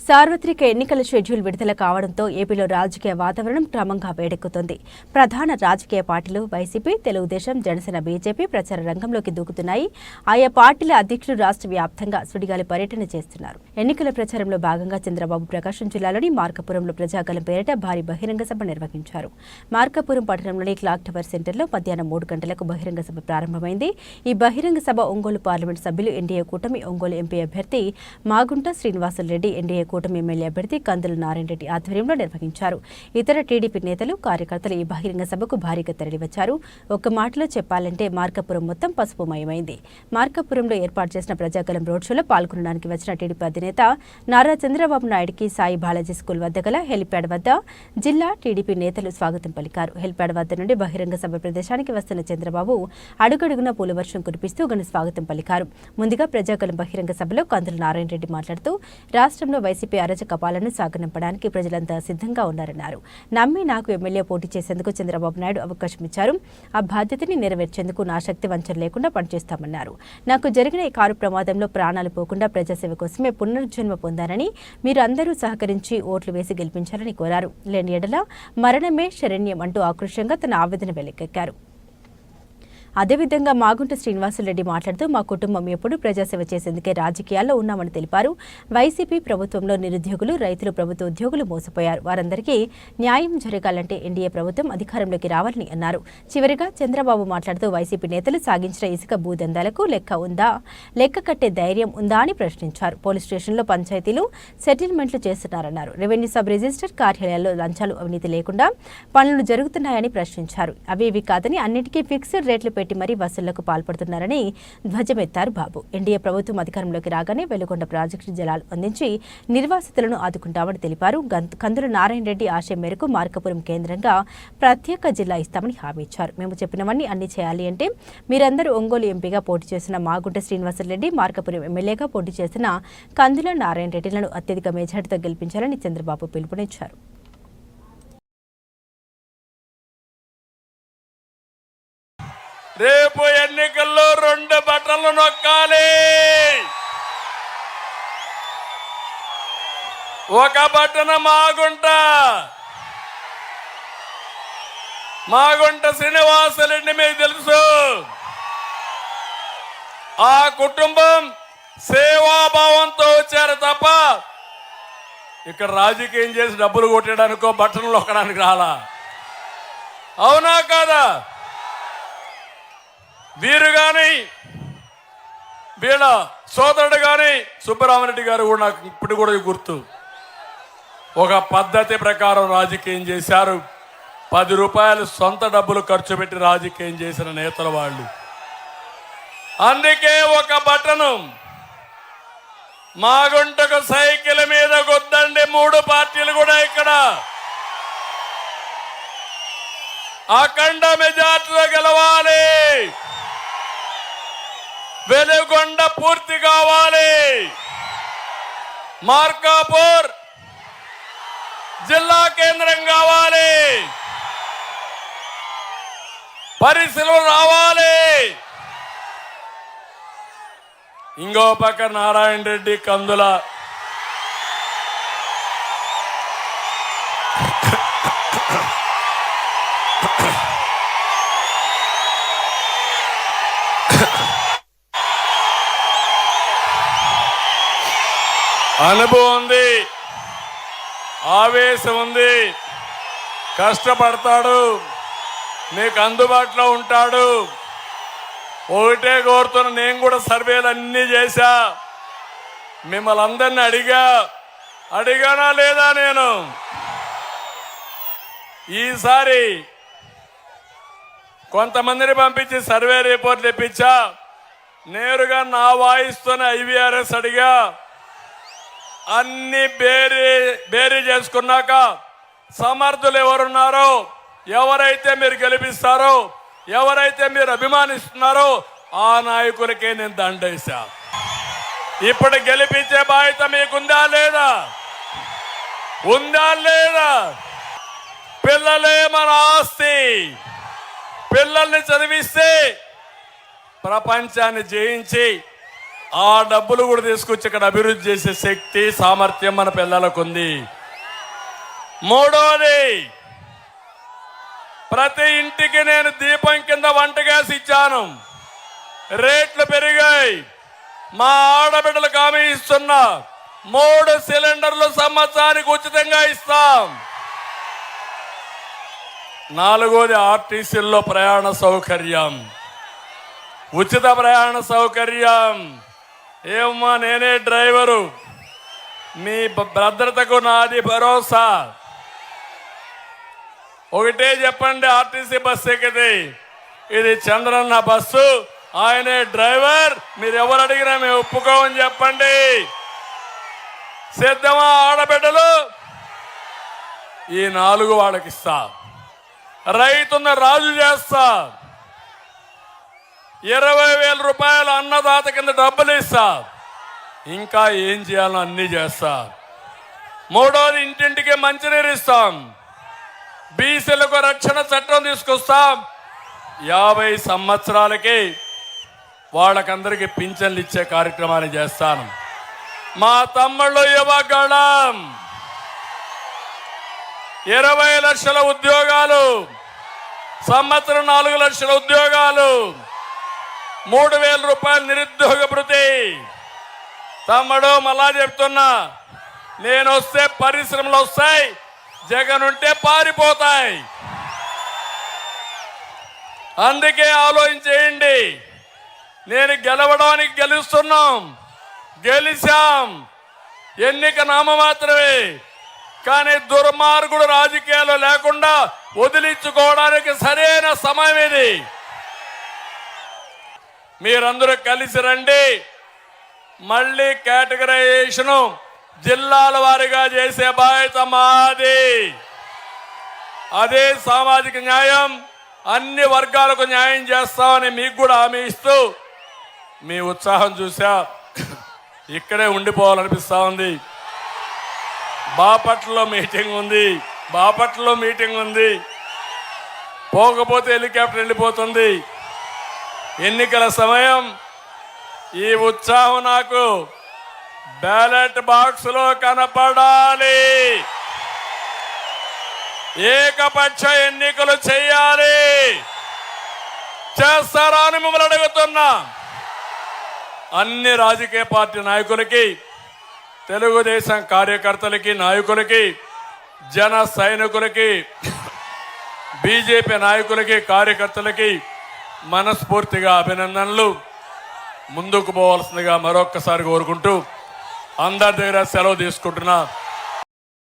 సార్వత్రిక ఎన్నికల షెడ్యూల్ విడుదల కావడంతో ఏపీలో రాజకీయ వాతావరణం క్రమంగా వేడెక్కుతోంది. ప్రధాన రాజకీయ పార్టీలు వైసీపీ తెలుగుదేశం జనసేన బీజేపీ ప్రచార రంగంలోకి దూకుతున్నాయి. ఆయా పార్టీల అధ్యక్షులు రాష్ట్ర వ్యాప్తంగా సుడిగాలి పర్యటన చేస్తున్నారు. ఎన్నికల ప్రచారంలో భాగంగా చంద్రబాబు ప్రకాశం జిల్లాలోని మార్కపురంలో ప్రజాగలం పేరిట భారీ బహిరంగ సభ నిర్వహించారు. మార్కాపురం పట్టణంలోని క్లాక్ టవర్ సెంటర్లో మధ్యాహ్నం మూడు గంటలకు బహిరంగ సభ ప్రారంభమైంది. ఈ బహిరంగ సభ ఒంగోలు పార్లమెంట్ సభ్యులు ఎన్డీఏ కూటమి ఒంగోలు ఎంపీ అభ్యర్థి మాగుంట శ్రీనివాసులరెడ్డి ఎన్డీఏ కూటమి ఎమ్మెల్యే అభ్యర్థి కందుల నారాయణ రెడ్డి ఆధ్వర్యంలో నిర్వహించారు. ఇతర టీడీపీ నేతలు కార్యకర్తలు ఈ బహిరంగ సభకు భారీగా తరలివచ్చారు. ఒక్క మాటలో చెప్పాలంటే మార్కాపురం మొత్తం పసుపుమయమైంది. మార్కాపురంలో ఏర్పాటు చేసిన ప్రజాకలం రోడ్ షోలో పాల్గొనడానికి వచ్చిన టీడీపీ అధినేత నారా చంద్రబాబు నాయుడుకి సాయి బాలాజీ స్కూల్ వద్ద గల హెలిప్యాడ్ వద్ద జిల్లా టీడీపీ నేతలు స్వాగతం పలికారు. హెలిప్యాడ్ వద్ద నుండి బహిరంగ సభ ప్రదేశానికి వస్తున్న చంద్రబాబు అడుగడుగున పూలవర్షం కురిపిస్తూ ఘన స్వాగతం పలికారు. ముందుగా ప్రజాకలం బహిరంగ సభలో కందుల నారాయణ రెడ్డి మాట్లాడుతూ రాష్ట్రంలో వైసీపీ అరచక పాలన సాగనంపడానికి ప్రజలంతా సిద్ధంగా ఉన్నారన్నారు. నమ్మి నాకు ఎమ్మెల్యే పోటీ చేసేందుకు చంద్రబాబు నాయుడు అవకాశం ఇచ్చారు. ఆ బాధ్యతని నెరవేర్చేందుకు నా శక్తి వంచన లేకుండా పనిచేస్తామన్నారు. నాకు జరిగిన ఈ కారు ప్రమాదంలో ప్రాణాలు పోకుండా ప్రజాసేవ కోసమే పునర్జన్మ పొందానని మీరు అందరూ సహకరించి ఓట్లు వేసి గెలిపించాలని కోరారు. లేని ఎడల మరణమే శరణ్యం అంటూ ఆక్రోశంగా తన ఆవేదన వెల్లకెక్కారు అదేవిధంగా మాగుంట శ్రీనివాసులరెడ్డి మాట్లాడుతూ మా కుటుంబం ఎప్పుడూ ప్రజాసేవ చేసేందుకే రాజకీయాల్లో ఉన్నామని తెలిపారు. వైసీపీ ప్రభుత్వంలో నిరుద్యోగులు రైతులు ప్రభుత్వ ఉద్యోగులు మోసపోయారు. వారందరికీ న్యాయం జరగాలంటే ఎన్డీఏ ప్రభుత్వం అధికారంలోకి రావాలని అన్నారు. చివరిగా చంద్రబాబు మాట్లాడుతూ వైసీపీ నేతలు సాగించిన ఇసుక భూదందాలకు లెక్క ఉందా? లెక్క కట్టే ధైర్యం ఉందా? అని ప్రశ్నించారు. పోలీస్ స్టేషన్లో పంచాయతీలు సెటిల్మెంట్లు చేస్తున్నారన్నారు. రెవెన్యూ సబ్ రిజిస్టర్ కార్యాలయాల్లో లంచాలు అవినీతి లేకుండా పనులు జరుగుతున్నాయని ప్రశ్నించారు. అవి ఇవి కాదని అన్నిటికీ ఫిక్స్డ్ రేట్లు పెట్టి మరీ వసూళ్ళకు పాల్పడుతున్నారని ధ్వజమెత్తారు బాబు. ఎన్డీఏ ప్రభుత్వం అధికారంలోకి రాగానే వెలుగొండ ప్రాజెక్టు జలాలు అందించి నిర్వాసితులను ఆదుకుంటామని తెలిపారు. కందుల నారాయణ రెడ్డి ఆశయం మేరకు మార్కపురం కేంద్రంగా ప్రత్యేక జిల్లా ఇస్తామని హామీ ఇచ్చారు. మేము చెప్పినవన్నీ అన్ని చేయాలి అంటే మీరందరూ ఒంగోలు ఎంపీగా పోటీ చేసిన మాగుంట శ్రీనివాసరెడ్డి మార్కపురం ఎమ్మెల్యేగా పోటీ చేసిన కందుల నారాయణ రెడ్డిలను అత్యధిక మెజార్టీతో గెలిపించాలని చంద్రబాబు పిలుపునిచ్చారు. రేపు ఎన్నికల్లో రెండు బట్టలు నొక్కాలి. ఒక బట్టన మాగుంట. మాగుంట శ్రీనివాసులండి మీకు తెలుసు. ఆ కుటుంబం సేవాభావంతో వచ్చారు తప్ప ఇక్కడ రాజకీయం చేసి డబ్బులు కొట్టడానికో బట్టలు నొక్కడానికి రాలా. అవునా కాదా? వీరు కానీ వీళ్ళ సోదరుడు కానీ సుబ్బరామరెడ్డి గారు కూడా నాకు ఇప్పుడు కూడా గుర్తు. ఒక పద్ధతి ప్రకారం రాజకీయం చేశారు. పది రూపాయలు సొంత డబ్బులు ఖర్చు పెట్టి రాజకీయం చేసిన నేతల వాళ్ళు. అందుకే ఒక బటను మాగుంటకు సైకిల్ మీద గుద్దండి మూడు పార్టీలు కూడా ఇక్కడ. అఖండ మెజార్టీలో గెలవాలి. వెలుగొండ పూర్తి కావాలి. మార్కాపూర్ జిల్లా కేంద్రం కావాలి. పరిశీలన రావాలి. ఇంకో పక్క నారాయణ రెడ్డి కందుల అనుభవం ఉంది. ఆవేశం ఉంది. కష్టపడతాడు. నీకు అందుబాటులో ఉంటాడు. ఒకటే కోరుతున్న నేను కూడా సర్వేలు అన్నీ చేశా. మిమ్మల్ని అందరిని అడిగా. అడిగానా లేదా నేను? ఈసారి కొంతమందిని పంపించి సర్వే రిపోర్ట్లు ఇప్పించా. నేరుగా నా వాయిస్తోనే ఐవీఆర్ఎస్ అడిగా. అన్ని బేరీ బేరీ చేసుకున్నాక సమర్థులు ఎవరున్నారో ఎవరైతే మీరు గెలిపిస్తారో ఎవరైతే మీరు అభిమానిస్తున్నారో ఆ నాయకులకే నేను దండేశా. ఇప్పుడు గెలిపించే బాధ్యత మీకుందా లేదా? ఉందా లేదా? పిల్లలే మన ఆస్తి. పిల్లల్ని చదివిస్తే ప్రపంచాన్ని జయించి ఆ డబ్బులు కూడా తీసుకొచ్చి ఇక్కడ అభివృద్ధి చేసే శక్తి సామర్థ్యం మన పిల్లలకు ఉంది. మూడవది ప్రతి ఇంటికి నేను దీపం కింద వంట గ్యాస్ ఇచ్చాను. రేట్లు పెరిగాయి. మా ఆడబిడ్డలకు హామీ ఇస్తున్నా మూడు సిలిండర్లు సంవత్సరానికి ఉచితంగా ఇస్తాం. నాలుగోది ఆర్టీసీల్లో ప్రయాణ సౌకర్యం. ఉచిత ప్రయాణ సౌకర్యం. ఏమమ్మా నేనే డ్రైవరు. మీ భ- భద్రతకు నాది భరోసా. ఒకటే చెప్పండి ఆర్టీసీ బస్సు ఎక్కితే. ఇది చంద్రన్న బస్సు ఆయనే డ్రైవర్. మీరు ఎవరు అడిగినా మేము ఒప్పుకోమని చెప్పండి. సిద్ధమా ఆడబిడ్డలు? ఈ నాలుగు వాళ్ళకిస్తా. రైతున్న రాజు చేస్తా. ఇరవై వేల రూపాయలు అన్నదాత కింద డబ్బులు ఇస్తా. ఇంకా ఏం చేయాలో అన్నీ చేస్తా. మూడోది ఇంటింటికి మంచినీరు ఇస్తాం. బీసీలకు రక్షణ చట్టం తీసుకొస్తాం. యాభై సంవత్సరాలకి వాళ్ళకందరికీ పింఛన్లు ఇచ్చే కార్యక్రమాన్ని చేస్తాను. మా తమ్ముళ్ళు యువగళం. ఇరవై లక్షల ఉద్యోగాలు సంవత్సరం నాలుగు లక్షల ఉద్యోగాలు. మూడు వేల రూపాయలు నిరుద్యోగ భృతి. తమ్ముడు మళ్ళా చెప్తున్నా నేను వస్తే పరిశ్రమలు వస్తాయి జగన్ ఉంటే పారిపోతాయి. అందుకే ఆలోచించేయండి నేను గెలవడానికి గెలుస్తున్నాం గెలిచాం. ఎన్నిక నామ మాత్రమే. కానీ దుర్మార్గుడు రాజకీయాలు లేకుండా వదిలించుకోవడానికి సరైన సమయం ఇది. మీరందరూ కలిసి రండి. మళ్ళీ కేటగరైజేషన్ జిల్లాల వారీగా చేసే బాధ్యత మాది. అదే సామాజిక న్యాయం అన్ని వర్గాలకు న్యాయం చేస్తామని మీకు కూడా హామీ ఇస్తూ మీ ఉత్సాహం చూసా. ఇక్కడే ఉండిపోవాలనిపిస్తా ఉంది. బాపట్లలో మీటింగ్ ఉంది. బాపట్లలో మీటింగ్ ఉంది. పోకపోతే హెలికాప్టర్ వెళ్ళిపోతుంది. ఎన్నికల సమయం. ఈ ఉత్సాహం నాకు బ్యాలెట్ బాక్స్లో కనపడాలి. ఏకపక్ష ఎన్నికలు చేయాలి. చేస్తారా అని మిమ్మల్ని అడుగుతున్నా. అన్ని రాజకీయ పార్టీ నాయకులకి తెలుగుదేశం కార్యకర్తలకి నాయకులకి జన సైనికులకి బీజేపీ నాయకులకి కార్యకర్తలకి మనస్ఫూర్తిగా అభినందనలు. ముందుకు పోవాల్సిందిగా మరొక్కసారి కోరుకుంటూ అందరి దగ్గర సెలవు తీసుకుంటున్నా.